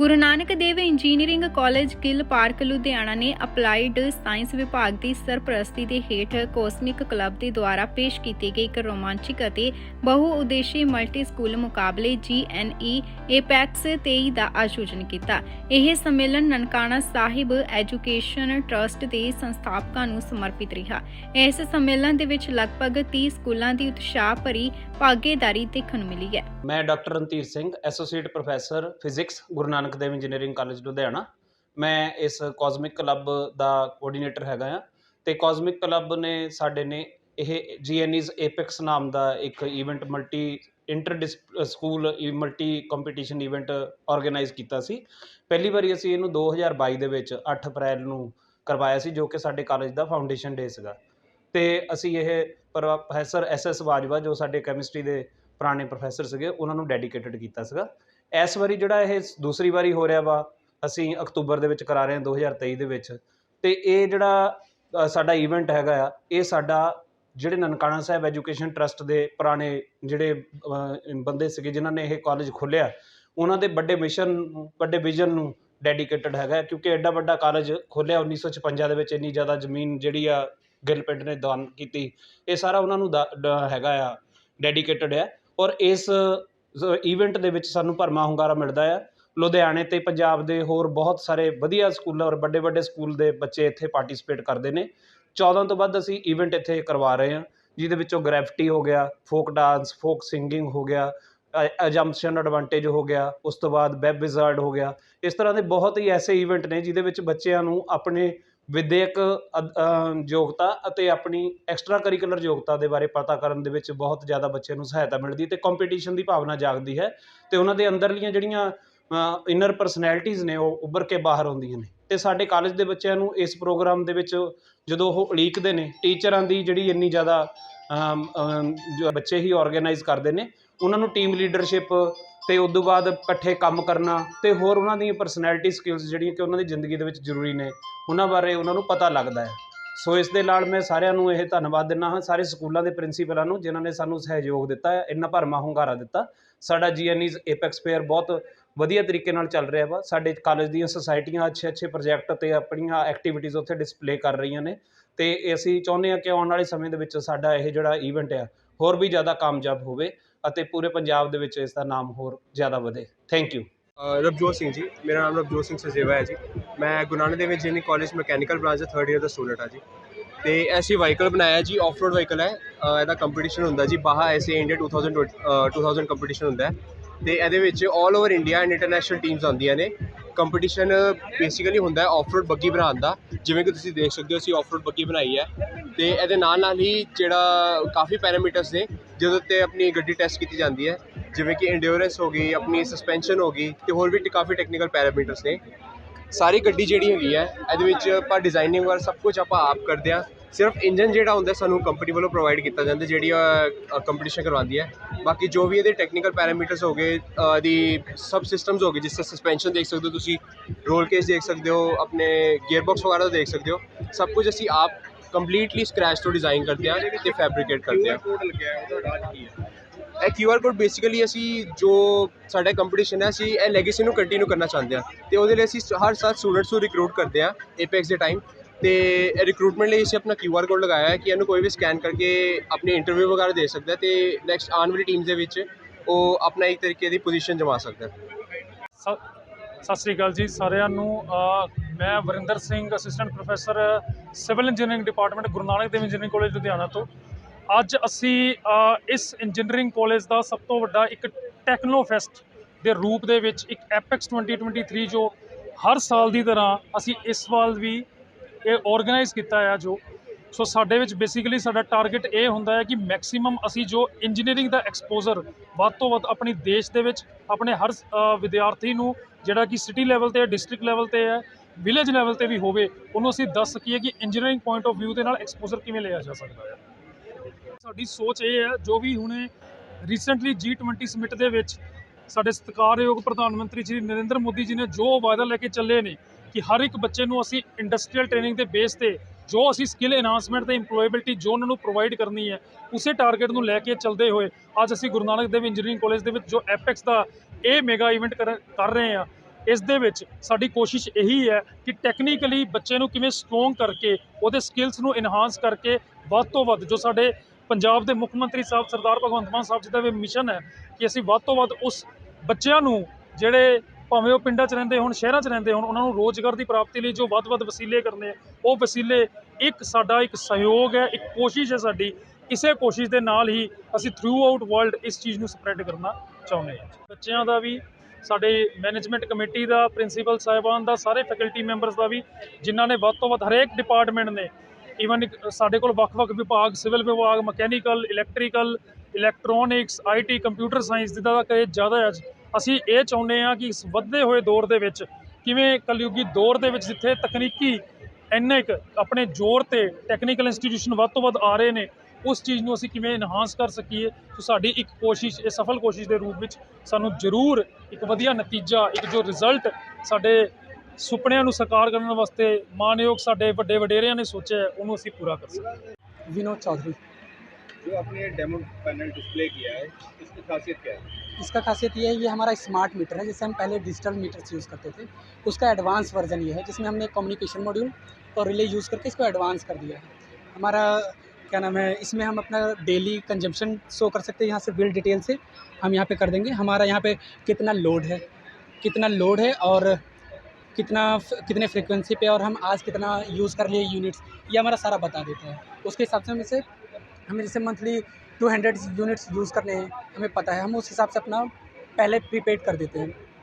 Guru Nanak Dev engineering college Gill park, Ludhiana ਨੇ applied science ਵਿਭਾਗ ਦੀ ਸਰਪ੍ਰਸਤੀ ਦੇ ਹੇਠ ਕੋਸਮਿਕ ਕਲੱਬ ਦੇ ਦੁਆਰਾ ਪੇਸ਼ ਕੀਤੀ ਗਈ ਇੱਕ ਰੋਮਾਂਚਿਕ ਅਤੇ ਬਹੁ ਮਲਟੀ ਸਕੂਲ ਮੁਕਾਬਲੇ GNE Apex 23 ਦਾ ਆਯੋਜਨ ਕੀਤਾ। ਇਹ ਸੰਮੇਲਨ ਨਨਕਾਣਾ ਸਾਹਿਬ ਐਜੂਕੇਸ਼ਨ ਟਰਸਟ ਦੇ ਸੰਸਥਾਪਕਾਂ ਨੂੰ ਸਮਰਪਿਤ ਰਿਹਾ। ਇਸ ਸੰਮੇਲਨ ਦੇ ਵਿੱਚ ਲਗਭਗ 30 ਸਕੂਲਾਂ ਦੀ ਉਤਸ਼ਾਹ ਭਰੀ ਭਾਗੀਦਾਰੀ ਦੇਖਣ ਨੂੰ ਮਿਲੀ ਹੈ। ਮੈਂ doctor Randhir Singh, associate professor physics, Guru Nanak Dev engineering college Ludhiana. ਮੈਂ ਇਸ ਕਾਸਮਿਕ ਕਲੱਬ ਦਾ ਕੋਆਰਡੀਨੇਟਰ ਹੈਗਾ ਆ। ਤੇ ਕਾਸਮਿਕ ਕਲੱਬ ਨੇ ਸਾਡੇ ਨੇ ਇਹ ਜੀਐਨਈਜ਼ 에ਪੈਕਸ ਨਾਮ ਦਾ ਇੱਕ event multi inter school multi competition event organise ਕੀਤਾ ਸੀ। ਪਹਿਲੀ ਵਾਰੀ ਅਸੀਂ ਇਹਨੂੰ 2022 ਦੇ ਵਿੱਚ 8 ਅਪ੍ਰੈਲ ਨੂੰ ਕਰਵਾਇਆ ਸੀ, ਜੋ ਕਿ ਸਾਡੇ ਕਾਲਜ ਦਾ ਫਾਊਂਡੇਸ਼ਨ ਡੇ ਸੀਗਾ। ਤੇ ਅਸੀਂ ਇਹ ਪ੍ਰੋਫੈਸਰ ਐਸ ਐਸ ਬਾਜਵਾ ਜੋ ਸਾਡੇ ਕੈਮਿਸਟਰੀ ਦੇ ਪੁਰਾਣੇ ਪ੍ਰੋਫੈਸਰ ਸੀਗੇ, ਉਹਨਾਂ ਨੂੰ ਡੈਡੀਕੇਟਡ ਕੀਤਾ ਸੀਗਾ। ਇਸ ਵਾਰੀ ਜਿਹੜਾ ਇਹ ਦੂਸਰੀ ਵਾਰੀ ਹੋ ਰਿਹਾ ਵਾ, ਅਸੀਂ ਅਕਤੂਬਰ ਦੇ ਵਿੱਚ ਕਰਾ ਰਹੇ ਹਾਂ 2023 ਦੇ ਵਿੱਚ। ਤੇ ਇਹ ਜਿਹੜਾ ਸਾਡਾ ਈਵੈਂਟ ਹੈਗਾ ਆ, ਇਹ ਸਾਡਾ ਜਿਹੜੇ ਨਨਕਾਣਾ ਸਾਹਿਬ ਐਜੂਕੇਸ਼ਨ ਟਰਸਟ ਦੇ ਪੁਰਾਣੇ ਜਿਹੜੇ ਬੰਦੇ ਸੀਗੇ ਜਿਨ੍ਹਾਂ ਨੇ ਇਹ ਕਾਲਜ ਖੋਲ੍ਹਿਆ, ਉਹਨਾਂ ਦੇ ਵੱਡੇ ਮਿਸ਼ਨ ਨੂੰ ਵੱਡੇ ਵਿਜ਼ਨ ਨੂੰ ਡੈਡੀਕੇਟਡ ਹੈਗਾ ਕਿਉਂਕਿ ਐਡਾ ਵੱਡਾ ਕਾਲਜ ਖੋਲ੍ਹਿਆ 1956 ਦੇ ਵਿੱਚ, ਇੰਨੀ ਜ਼ਿਆਦਾ ਜ਼ਮੀਨ ਜਿਹੜੀ ਆ ਗਿੱਲ ਪਿੰਡ ਨੇ ਦਾਨ ਕੀਤੀ, ਇਹ ਸਾਰਾ ਉਹਨਾਂ ਨੂੰ ਦਾ- ਹੈਗਾ ਆ ਡੈਡੀਕੇਟਡ ਹੈ ਔਰ ਇਸ ਈਵੈਂਟ ਦੇ ਵਿੱਚ ਸਾਨੂੰ ਭਰਮਾ ਹੁੰਗਾਰਾ ਮਿਲਦਾ ਆ। ਲੁਧਿਆਣੇ ਤੇ ਪੰਜਾਬ ਦੇ ਹੋਰ ਬਹੁਤ ਸਾਰੇ ਵਧੀਆ ਸਕੂਲ ਔਰ ਵੱਡੇ ਵੱਡੇ ਸਕੂਲ ਦੇ ਬੱਚੇ ਇੱਥੇ ਪਾਰਟਿਸਿਪੇਟ ਕਰਦੇ ਨੇ। 14 ਤੋਂ ਵੱਧ ਅਸੀਂ ਈਵੈਂਟ ਇੱਥੇ ਕਰਵਾ ਰਹੇ ਹਾਂ, ਜਿਹਦੇ ਵਿੱਚੋਂ ਗ੍ਰੈਫਿਟੀ ਹੋ ਗਿਆ ਫੋਕ ਡਾਂਸ ਫੋਕ ਸਿੰਗਿੰਗ ਹੋ ਗਿਆ ਅਜੰਪਸ਼ਨ ਐਡਵਾਂਟੇਜ ਹੋ ਗਿਆ, ਉਸ ਤੋਂ ਬਾਅਦ ਵੈਬ ਵਿਜ਼ਾਰਡ ਹੋ ਗਿਆ। ਇਸ ਤਰ੍ਹਾਂ ਦੇ ਬਹੁਤ ਹੀ ਐਸੇ ਈਵੈਂਟ ਨੇ ਜਿਹਦੇ ਵਿੱਚ ਬੱਚਿਆਂ ਨੂੰ ਆਪਣੇ ਵਿੱਦਿਅਕ ਯੋਗਤਾ ਅਤੇ ਆਪਣੀ ਐਕਸਟਰਾ ਕਰੀਕੁਲਰ ਯੋਗਤਾ ਦੇ ਬਾਰੇ ਪਤਾ ਕਰਨ ਦੇ ਵਿੱਚ ਬਹੁਤ ਜ਼ਿਆਦਾ ਬੱਚਿਆਂ ਨੂੰ ਸਹਾਇਤਾ ਮਿਲਦੀ ਅਤੇ ਕੰਪੀਟੀਸ਼ਨ ਦੀ ਭਾਵਨਾ ਜਾਗਦੀ ਹੈ ਅਤੇ ਉਹਨਾਂ ਦੇ ਅੰਦਰਲੀਆਂ ਜਿਹੜੀਆਂ ਇਨਰ ਪਰਸਨੈਲਿਟੀਜ਼ ਨੇ ਉਹ ਉੱਭਰ ਕੇ ਬਾਹਰ ਆਉਂਦੀਆਂ ਨੇ। ਅਤੇ ਸਾਡੇ ਕਾਲਜ ਦੇ ਬੱਚਿਆਂ ਨੂੰ ਇਸ ਪ੍ਰੋਗਰਾਮ ਦੇ ਵਿੱਚ ਜਦੋਂ ਉਹ ਉਲੀਕਦੇ ਨੇ ਟੀਚਰਾਂ ਦੀ ਜਿਹੜੀ ਇੰਨੀ ਜ਼ਿਆਦਾ ਬੱਚੇ ਹੀ ਆਰਗੇਨਾਈਜ਼ ਕਰਦੇ ਨੇ ਉਹਨਾਂ ਨੂੰ ਟੀਮ ਲੀਡਰਸ਼ਿਪ ਤੇ ਉਸ ਤੋਂ ਬਾਅਦ ਇਕੱਠੇ ਕੰਮ ਕਰਨਾ ਤੇ ਹੋਰ ਉਹਨਾਂ ਦੀਆਂ ਪਰਸਨੈਲਿਟੀ ਸਕਿੱਲਸ ਜਿਹੜੀਆਂ ਕਿ ਉਹਨਾਂ ਦੀ ਜ਼ਿੰਦਗੀ ਦੇ ਵਿੱਚ ਜ਼ਰੂਰੀ ਨੇ, ਉਹਨਾਂ ਬਾਰੇ ਉਹਨਾਂ ਨੂੰ ਪਤਾ ਲੱਗਦਾ ਹੈ। ਸੋ ਇਸ ਦੇ ਨਾਲ ਮੈਂ ਸਾਰਿਆਂ ਨੂੰ ਇਹ ਧੰਨਵਾਦ ਦਿੰਦਾ ਹਾਂ, ਸਾਰੇ ਸਕੂਲਾਂ ਦੇ ਪ੍ਰਿੰਸੀਪਲਾਂ ਨੂੰ ਜਿਨ੍ਹਾਂ ਨੇ ਸਾਨੂੰ ਸਹਿਯੋਗ ਦਿੱਤਾ, ਇੰਨਾ ਭਰਮਾ ਹੁੰਗਾਰਾ ਦਿੱਤਾ। ਸਾਡਾ ਜੀਐਨਈਜ਼ 에ਪੈਕਸ ਫੇਅਰ ਬਹੁਤ ਵਧੀਆ ਤਰੀਕੇ ਨਾਲ ਚੱਲ ਰਿਹਾ ਵਾ। ਸਾਡੇ ਕਾਲਜ ਦੀਆਂ ਸੁਸਾਇਟੀਆਂ ਅੱਛੇ ਅੱਛੇ ਪ੍ਰੋਜੈਕਟ ਤੇ ਆਪਣੀਆਂ ਐਕਟੀਵਿਟੀਜ਼ ਉੱਥੇ ਡਿਸਪਲੇ ਕਰ ਰਹੀਆਂ ਨੇ ਤੇ ਅਸੀਂ ਚਾਹੁੰਦੇ ਹਾਂ ਕਿ ਆਉਣ ਵਾਲੇ ਸਮੇਂ ਦੇ ਵਿੱਚ ਸਾਡਾ ਇਹ ਜਿਹੜਾ ਈਵੈਂਟ ਆ, ਹੋਰ ਵੀ ਜ਼ਿਆਦਾ ਕਾਮਯਾਬ ਹੋਵੇ। ਅਤੇ ਪੂਰੇ ਪੰਜਾਬ ਦੇ ਵਿੱਚ ਇਸ ਦਾ ਨਾਮ ਹੋਰ ਜ਼ਿਆਦਾ ਵਧੇ। ਥੈਂਕ ਯੂ ਰਵਜੋਤ ਸਿੰਘ ਜੀ ਮੇਰਾ ਨਾਮ ਰਵਜੋਤ ਸਿੰਘ ਸਜੇਵਾ ਹੈ ਜੀ। ਮੈਂ Guru Nanak Dev engineering college mechanical branch ਦਾ 3rd ਇਅਰ ਦਾ ਸਟੂਡੈਂਟ ਹਾਂ ਜੀ। ਤੇ ਐਸੀ ਵਾਹੀਕਲ ਬਣਾਇਆ ਜੀ ਆਫ ਰੋਡ ਵਾਹੀਕਲ ਹੈ ਇਹਦਾ ਕੰਪੀਟੀਸ਼ਨ ਹੁੰਦਾ ਜੀ ਬਾਹਾ ਐਸੇ ਇੰਡੀਆ 2000 ਅ, 2000 ਕੰਪੀਟੀਸ਼ਨ ਹੁੰਦਾ ਹੈ। ਤੇ ਇਹਦੇ ਵਿੱਚ 올 over India and international teams ਆਉਂਦੀਆਂ ਨੇ। ਕੰਪੀਟੀਸ਼ਨ ਬੇਸਿਕਲੀ ਹੁੰਦਾ ਹੈ ਆਫ ਰੋਡ ਬੱਗੀ ਬਣਾਉਣ ਦਾ। ਜਿਵੇਂ ਕਿ ਤੁਸੀਂ ਦੇਖ ਸਕਦੇ ਹੋ ਅਸੀਂ ਆਫ ਰੋਡ ਬੱਗੀ ਬਣਾਈ ਹੈ। ਤੇ ਇਹਦੇ ਨਾਲ ਨਾਲ ਹੀ ਜਿਹੜਾ ਕਾਫੀ ਪੈਰਾਮੀਟਰਸ ਨੇ ਜਿਹਦੇ ਉੱਤੇ ਆਪਣੀ ਗੱਡੀ ਟੈਸਟ ਕੀਤੀ ਜਾਂਦੀ ਹੈ। ਜਿਵੇਂ ਕਿ ਇੰਡਿਓਰੈਂਸ ਹੋ ਗਈ ਆਪਣੀ ਸਸਪੈਂਸ਼ਨ ਹੋ ਗਈ ਤੇ ਹੋਰ ਵੀ ਕਾਫੀ ਟੈਕਨੀਕਲ ਪੈਰਾਮੀਟਰਸ ਨੇ। ਸਾਰੀ ਗੱਡੀ ਜਿਹੜੀ ਹੈਗੀ ਹੈ ਇਹਦੇ ਵਿੱਚ ਆਪਾਂ ਡਿਜ਼ਾਈਨਿੰਗ ਵਗੈਰਾ ਸਭ ਕੁਝ ਆਪਾਂ ਆਪ ਕਰਦੇ ਹਾਂ। ਸਿਰਫ ਇੰਜਨ ਜਿਹੜਾ ਹੁੰਦਾ ਸਾਨੂੰ ਕੰਪਨੀ ਵੱਲੋਂ ਪ੍ਰੋਵਾਈਡ ਕੀਤਾ ਜਾਂਦਾ ਜਿਹੜੀ ਕੰਪੀਟੀਸ਼ਨ ਕਰਵਾਉਂਦੀ ਹੈ। ਬਾਕੀ ਜੋ ਵੀ ਇਹਦੇ ਟੈਕਨੀਕਲ ਪੈਰਾਮੀਟਰਸ ਹੋ ਗਏ ਅ, ਦੀ ਸਬ ਸਿਸਟਮਸ ਹੋ ਗਏ ਜਿਸ ਤਰ੍ਹਾਂ ਸਸਪੈਂਸ਼ਨ ਦੇਖ ਸਕਦੇ ਹੋ ਤੁਸੀਂ ਰੋਲ ਕੇਸ ਦੇਖ ਸਕਦੇ ਹੋ ਆਪਣੇ ਗੀਅਰ ਬਾਕਸ ਵਗੈਰਾ ਦੇਖ ਸਕਦੇ ਹੋ ਸਭ ਕੁਝ ਅਸੀਂ ਆਪ ਕੰਪਲੀਟਲੀ ਸਕ੍ਰੈਚ ਤੋਂ ਡਿਜ਼ਾਈਨ ਕਰਦੇ ਹਾਂ ਤੇ ਫੈਬਰੀਕੇਟ ਕਰਦੇ ਹਾਂ ਕੋਡ ਲੱਗਿਆ ਹੈ ਉਹਦਾ ਰਾਜ ਕੀ ਹੈ ਇਹ ਕਿਊ ਆਰ ਕੋਡ ਬੇਸਿਕਲੀ ਅਸੀਂ ਜੋ ਸਾਡਾ ਕੰਪੀਟੀਸ਼ਨ ਹੈ ਅਸੀਂ ਇਹ ਲੈਗੇਸੀ ਨੂੰ ਕੰਟੀਨਿਊ ਕਰਨਾ ਚਾਹੁੰਦੇ ਹਾਂ ਤੇ ਉਹਦੇ ਲਈ ਅਸੀਂ ਹਰ ਸਾਲ ਸਟੂਡੈਂਟਸ ਨੂੰ ਰਿਕਰੂਟ ਕਰਦੇ ਹਾਂ 에ਪੈਕਸ ਦੇ ਟਾਈਮ ਤੇ ਰਿਕਰੂਟਮੈਂਟ ਲਈ ਅਸੀਂ ਆਪਣਾ ਕਿਊ ਆਰ ਕੋਡ ਲਗਾਇਆ ਹੈ ਕਿ ਇਹਨੂੰ ਕੋਈ ਵੀ ਸਕੈਨ ਕਰਕੇ ਆਪਣੀ ਇੰਟਰਵਿਊ ਵਗੈਰਾ ਦੇ ਸਕਦਾ ਤੇ ਨੈਕਸਟ ਆਉਣ ਵਾਲੀ ਟੀਮਸ ਦੇ ਵਿੱਚ ਉਹ ਆਪਣਾ ਇੱਕ ਤਰੀਕੇ ਦੀ ਪੋਜੀਸ਼ਨ ਜਮਾ ਸਕਦਾ ਹੈ ਸਤਿ ਸ੍ਰੀ ਅਕਾਲ ਜੀ ਸਾਰਿਆਂ ਨੂੰ। ਮੈਂ Varinder Singh assistant professor civil engineering department Guru Nanak Dev engineering college Ludhiana ਤੋਂ। ਅੱਜ ਅਸੀਂ ਇਸ ਇੰਜੀਨੀਅਰਿੰਗ ਕਾਲਜ ਦਾ ਸਭ ਤੋਂ ਵੱਡਾ ਇੱਕ ਟੈਕਨੋ ਫੈਸਟ ਦੇ ਰੂਪ ਦੇ ਵਿੱਚ ਇੱਕ ਐਪੈਕਸ 2023 ਜੋ ਹਰ ਸਾਲ ਦੀ ਤਰ੍ਹਾਂ ਅਸੀਂ ਇਸ ਵਾਰ ਵੀ ਇਹ ਆਰਗੇਨਾਈਜ਼ ਕੀਤਾ ਆ, ਜੋ ਸੋ ਸਾਡੇ ਵਿੱਚ ਬੇਸਿਕਲੀ ਸਾਡਾ ਟਾਰਗੇਟ ਇਹ ਹੁੰਦਾ ਹੈ ਕਿ ਮੈਕਸਿਮਮ ਅਸੀਂ ਜੋ ਇੰਜੀਨੀਅਰਿੰਗ ਦਾ ਐਕਸਪੋਜ਼ਰ ਵੱਧ ਤੋਂ ਵੱਧ ਆਪਣੇ ਦੇਸ਼ ਦੇ ਵਿੱਚ, ਆਪਣੇ ਹਰ ਵਿਦਿਆਰਥੀ ਨੂੰ, ਜਿਹੜਾ ਕਿ ਸਿਟੀ ਲੈਵਲ ਤੇ ਹੈ ਡਿਸਟ੍ਰਿਕਟ ਲੈਵਲ ਤੇ ਹੈ ਵਿਲੇਜ ਲੈਵਲ ਤੇ ਵੀ ਹੋਵੇ, ਉਹਨੂੰ ਅਸੀਂ ਦੱਸ ਸਕੀਏ ਕਿ ਇੰਜੀਨੀਅਰਿੰਗ ਪੁਆਇੰਟ ਆਫ View ਦੇ ਨਾਲ ਐਕਸਪੋਜ਼ਰ ਕਿਵੇਂ ਲਿਆ ਜਾ ਸਕਦਾ ਹੈ। ਸਾਡੀ ਸੋਚ ਇਹ ਹੈ, ਜੋ ਵੀ ਹੁਣੇ ਰੀਸੈਂਟਲੀ G20 ਸਮਿਟ ਦੇ ਵਿੱਚ ਸਾਡੇ ਸਤਿਕਾਰਯੋਗ ਪ੍ਰਧਾਨ ਮੰਤਰੀ ਜੀ ਨਰਿੰਦਰ ਮੋਦੀ ਜੀ ਨੇ ਜੋ ਵਾਅਦਾ ਲੈ ਕੇ ਚੱਲੇ ਨੇ ਕਿ ਹਰ ਇੱਕ ਬੱਚੇ ਨੂੰ ਅਸੀਂ ਇੰਡਸਟਰੀਅਲ ਟ੍ਰੇਨਿੰਗ ਦੇ ਬੇਸ ਤੇ ਜੋ ਅਸੀਂ ਸਕਿੱਲ ਐਨਹਾਂਸਮੈਂਟ ਤੇ EMPLOYABILTY ਜੋ ਉਹਨਾਂ ਨੂੰ ਪ੍ਰੋਵਾਈਡ ਕਰਨੀ ਹੈ, ਉਸੇ ਟਾਰਗੇਟ ਨੂੰ ਲੈ ਕੇ ਚੱਲਦੇ ਹੋਏ ਅੱਜ ਅਸੀਂ ਗੁਰੂ ਨਾਨਕ ਦੇਵ ਇੰਜੀਨੀਅਰਿੰਗ ਕਾਲਜ ਦੇ ਵਿੱਚ ਜੋ ਐਪੈਕਸ ਦਾ ਇਹ ਮੈਗਾ ਇਵੈਂਟ ਕਰ ਕਰ ਰਹੇ ਹਾਂ, ਇਸ ਦੇ ਵਿੱਚ ਸਾਡੀ ਕੋਸ਼ਿਸ਼ ਇਹੀ ਹੈ ਕਿ ਟੈਕਨੀਕਲੀ ਬੱਚੇ ਨੂੰ ਕਿਵੇਂ ਸਟਰੋਂਗ ਕਰਕੇ ਉਹਦੇ ਸਕਿੱਲਸ ਨੂੰ ਇਨਹਾਂਸ ਕਰਕੇ ਵੱਧ ਤੋਂ ਵੱਧ ਜੋ ਸਾਡੇ ਪੰਜਾਬ ਦੇ ਮੁੱਖ ਮੰਤਰੀ ਸਾਹਿਬ ਸਰਦਾਰ ਭਗਵੰਤ ਮਾਨ ਸਾਹਿਬ ਜੀ ਦਾ ਵੀ ਮਿਸ਼ਨ ਹੈ ਕਿ ਅਸੀਂ ਵੱਧ ਤੋਂ ਵੱਧ ਉਸ ਬੱਚਿਆਂ ਨੂੰ ਜਿਹੜੇ ਭਾਵੇਂ ਉਹ ਪਿੰਡਾਂ 'ਚ ਰਹਿੰਦੇ ਹੋਣ, ਸ਼ਹਿਰਾਂ 'ਚ ਰਹਿੰਦੇ ਹੋਣ, ਉਹਨਾਂ ਨੂੰ ਰੋਜ਼ਗਾਰ ਦੀ ਪ੍ਰਾਪਤੀ ਲਈ ਜੋ ਵੱਧ-ਵੱਧ ਵਸੀਲੇ ਕਰਨੇ ਉਹ ਵਸੀਲੇ ਇੱਕ ਸਾਡਾ ਇੱਕ ਸਹਿਯੋਗ ਹੈ, ਇੱਕ ਕੋਸ਼ਿਸ਼ ਹੈ ਸਾਡੀ ਇਸੇ ਕੋਸ਼ਿਸ਼ ਦੇ ਨਾਲ ਹੀ ਅਸੀਂ ਥਰੂ ਆਊਟ ਵਰਲਡ ਇਸ ਚੀਜ਼ ਨੂੰ ਸਪਰੈਡ ਕਰਨਾ ਚਾਹੁੰਦੇ ਹਾਂ। ਬੱਚਿਆਂ ਦਾ ਵੀ, ਸਾਡੇ ਮੈਨੇਜਮੈਂਟ ਕਮੇਟੀ ਦਾ ਪ੍ਰਿੰਸੀਪਲ ਸਾਹਿਬਾਨ ਦਾ, ਸਾਰੇ ਫੈਕਲਟੀ ਮੈਂਬਰਸ ਦਾ ਵੀ, ਜਿਨ੍ਹਾਂ ਨੇ ਵੱਧ ਤੋਂ ਵੱਧ ਹਰੇਕ ਡਿਪਾਰਟਮੈਂਟ ਨੇ ਈਵਨ ਸਾਡੇ ਕੋਲ ਵੱਖ-ਵੱਖ ਵਿਭਾਗ ਸਿਵਲ ਵਿਭਾਗ mechanical electrical electronics IT computer science ਜਿੱਦਾਂ ਦਾ ਕਹੇ ਜ਼ਿਆਦਾ ਹੈ ਅੱਜ ਅਸੀਂ ਇਹ ਚਾਹੁੰਦੇ ਹਾਂ ਕਿ ਇਸ ਵੱਧਦੇ ਹੋਏ ਦੌਰ ਦੇ ਵਿੱਚ ਕਿਵੇਂ ਕਲਯੁਗੀ ਦੌਰ ਦੇ ਵਿੱਚ ਜਿੱਥੇ ਤਕਨੀਕੀ ਇੰਨੇ ਕੁ ਆਪਣੇ ਜ਼ੋਰ ਤੇ ਟੈਕਨੀਕਲ ਇੰਸਟੀਟਿਊਸ਼ਨ ਵੱਧ ਤੋਂ ਵੱਧ ਆ ਰਹੇ ਨੇ ਉਸ ਚੀਜ਼ ਨੂੰ ਅਸੀਂ ਕਿਵੇਂ ਇਨਹਾਂਸ ਕਰ ਸਕੀਏ ਸੋ ਸਾਡੀ ਇੱਕ ਕੋਸ਼ਿਸ਼ ਇਹ ਸਫਲ ਕੋਸ਼ਿਸ਼ ਦੇ ਰੂਪ ਵਿੱਚ ਸਾਨੂੰ ਜ਼ਰੂਰ ਇੱਕ ਵਧੀਆ ਨਤੀਜਾ ਇੱਕ ਜੋ ਰਿਜ਼ਲਟ ਸਾਡੇ ਸੁਪਨਿਆਂ ਨੂੰ ਸਾਕਾਰ ਕਰਨ ਵਾਸਤੇ ਮਾਨਯੋਗ ਸਾਡੇ ਵੱਡੇ ਵਡੇਰਿਆਂ ਨੇ ਸੋਚਿਆ ਹੈ, ਉਹਨੂੰ ਅਸੀਂ ਪੂਰਾ ਕਰ ਸਕੀਏ विनोद चौधरी जो आपने डेमो पैनल डिस्प्ले किया है इसकी खासियत क्या है इसका खासियत ये है, ये हमारा स्मार्ट मीटर है, जिसे हम पहले डिजिटल मीटर यूज़ करते थे। उसका एडवांस वर्जन ये है, जिसमें हमने कम्युनिकेशन मॉड्यूल और रिले यूज़ करके इसको एडवांस कर दिया है। हमारा, क्या नाम है, इसमें हम अपना डेली कंजम्पशन शो कर सकते हैं यहाँ से बिल डिटेल से। हम यहाँ पे कर देंगे। हमारा यहाँ पे कितना लोड है, कितना लोड है और कितना कितने फ्रिक्वेंसी पे और हम आज कितना यूज़ कर लिए यूनिट्स ये हमारा सारा बता देता है। उसके हिसाब से हम इसे, हमें जैसे monthly to hundred units use करने हैं हमें पता है हम उस हिसाब से अपना पहले प्रीपेड कर देते हैं